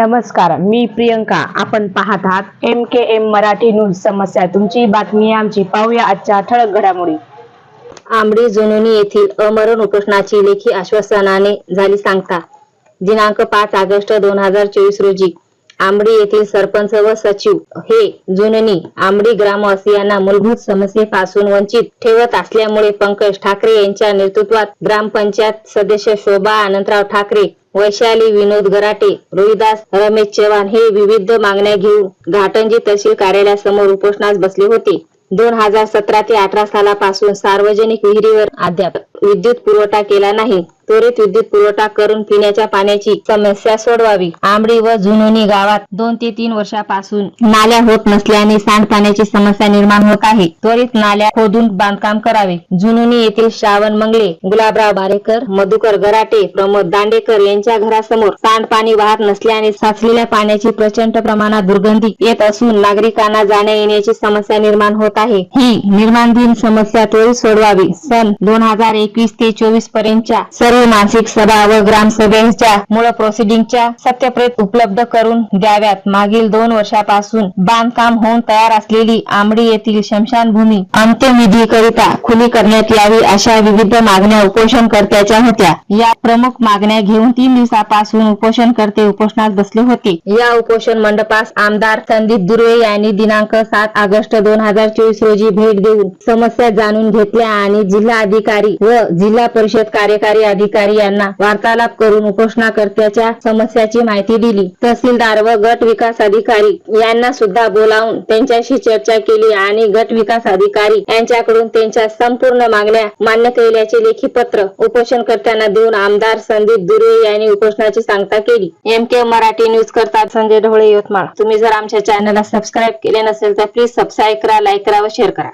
नमस्कार मी प्रियंका. आपण पाहत आहात M K M Marathi news समस्या. तुमची बातमी आमची. पाहूया आजच्या ठळक घडामोडी. आंबडी जुनोनी येथील अमरण उपोषणाची लेखी आश्वासनाने झाली सांगता. दिनांक पाच ऑगस्ट दोन हजार चोवीस रोजी आंबडी येथील सरपंच व सचिव हे जुननी आंबडी ग्रामवासियांना मूलभूत समस्येपासून वंचित ठेवत असल्यामुळे पंकज ठाकरे यांच्या नेतृत्वात ग्रामपंचायत सदस्य शोभा अनंतराव ठाकरे वैशाली विनोद गराटे रोहिदास रमेश चव्हाण हे विविध मागण्या घेऊन घाटंजी तहसील कार्यालयासमोर उपोषणास बसले होते. दोन हजार सतरा ते अठरा सालापासून सार्वजनिक विहिरीवर अद्याप विद्युत पुरवठा केला नाही. त्वरित विद्युत पुरवठा करून पिण्याच्या पाण्याची समस्या सोडवावी. आंबडी व जुनोनी गावात दोन ते तीन वर्षापासून नाल्या होत नसल्याने सांडपाण्याची समस्या निर्माण होत आहे. त्वरित नाल्या खोदून बांधकाम करावे. जुनोनी येथील श्रावण मंगले गुलाबराव बारेकर मधुकर गराटे प्रमोद दांडेकर यांच्या घरासमोर सांडपाणी वाहत नसल्याने साचलेल्या पाण्याची प्रचंड प्रमाणात दुर्गंधी येत असून नागरिकांना जाण्या येण्याची समस्या निर्माण होत आहे. ही निर्माणधीन समस्या त्वरित सोडवावी. सन दोन हजार एकवीस ते चोवीस पर्यंतच्या सर्व मासिक सभा व ग्रामसभेच्या मूळ प्रोसिडिंगच्या सत्यप्रेत उपलब्ध करून द्याव्यात. मागील दोन वर्षापासून बांधकाम होऊन तयार असलेली आंबडी येथील स्मशानभूमी अंत्यविधीकरिता खुली करण्यात यावी अशा विविध मागण्या उपोषणकर्त्याच्या होत्या. या प्रमुख मागण्या घेऊन तीन दिवसापासून उपोषणकर्ते उपोषणात बसले होते. या उपोषण मंडपास आमदार संदीप दुर्वे यांनी दिनांक सात ऑगस्ट दोन हजार चोवीस रोजी भेट देऊन समस्या जाणून घेतल्या आणि जिल्हा अधिकारी व जिल्हा परिषद कार्यकारी अधिकारी यांना वार्तालाप करून उपोषणाकर्त्याच्या समस्याची माहिती दिली. तहसीलदार व गट विकास अधिकारी यांना सुद्धा बोलावून त्यांच्याशी चर्चा केली आणि गट विकास अधिकारी यांच्याकडून त्यांच्या संपूर्ण मागण्या मान्य केल्याचे लेखी पत्र उपोषणकर्त्यांना देऊन आमदार संदीप दुरे यांनी उपोषणाची सांगता केली. एम के मराठी न्यूज करतात संजय ढोळे यवतमाळ. तुम्ही जर आमच्या चॅनलला सबस्क्राईब केले नसेल तर प्लीज सबस्क्राईब करा लाईक करा व शेअर करा.